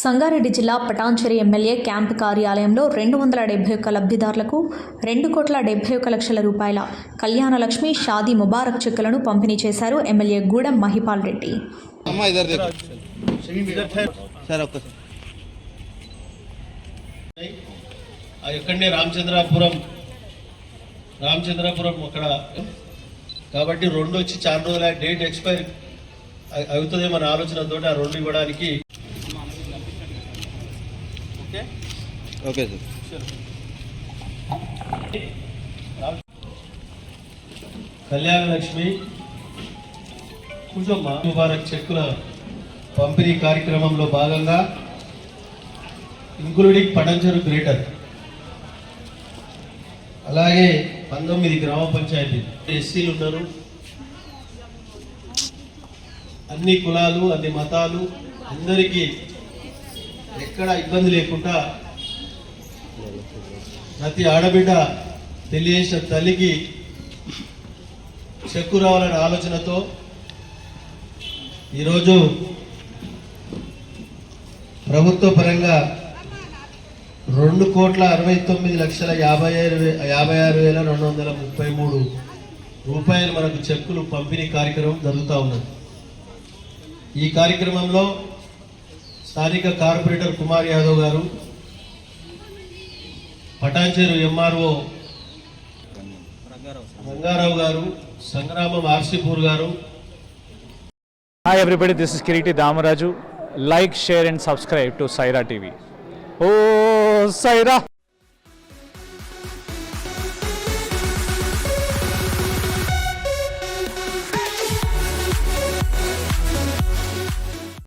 సంగారెడ్డి జిల్లా పటాన్చెరి MLA camp కార్యాలయంలో రెండు వందల డెబ్బై ఒక్క లబ్ధిదారులకు రెండు కోట్ల డెబ్బై ఒక్క లక్షల రూపాయల కళ్యాణ లక్ష్మి షాదీ ముబారక్ చెక్కులను పంపిణీ చేశారు ఎమ్మెల్యే గూడెం మహిపాల్ రెడ్డి. ఎక్కడనే రామచంద్రాపురం రామచంద్రాపురం అక్కడ. కాబట్టి రెండు వచ్చి చాలా రోజుల డేట్ ఎక్స్పైర్ అవుతుందేమో ఆలోచనతో ఆ రెండు ఇవ్వడానికి ఓకే? సార్. కళ్యాణ లక్ష్మి కూర్చోమ్మా ముబారక్ చెక్కుల పంపిణీ కార్యక్రమంలో భాగంగా ఇంక్లూడింగ్ పడంచెరు గ్రేటర్. అలాగే పంతొమ్మిది గ్రామ పంచాయతీ. ఎస్సీలు ఉన్నారు. అన్ని కులాలు అన్ని మతాలు అందరికీ ఎక్కడ ఇబ్బంది లేకుండా ప్రతి ఆడబిడ్డ తెలియజేసిన తల్లికి చెక్కు రావాలనే ఆలోచనతో ఈరోజు ప్రభుత్వ పరంగా రెండు కోట్ల అరవై తొమ్మిది లక్షల యాభై ఆరు వే- యాభై ఆరు వేల రెండు వందల ముప్పై మూడు రూపాయలు మనకు చెక్కులు పంపిణీ కార్యక్రమం జరుగుతూ ఉన్నది. ఈ కార్యక్రమంలో స్థానిక కార్పొరేటర్ కుమార్ యాదవ్ గారు పటాన్చేరు ఎంఆర్ఓ రంగారావు గారు సంగ్రామం ఆర్సీపూర్ గారు Hi everybody, this is Kiriti Damaraju. Like, share and subscribe to Saira TV. Oh, Saira!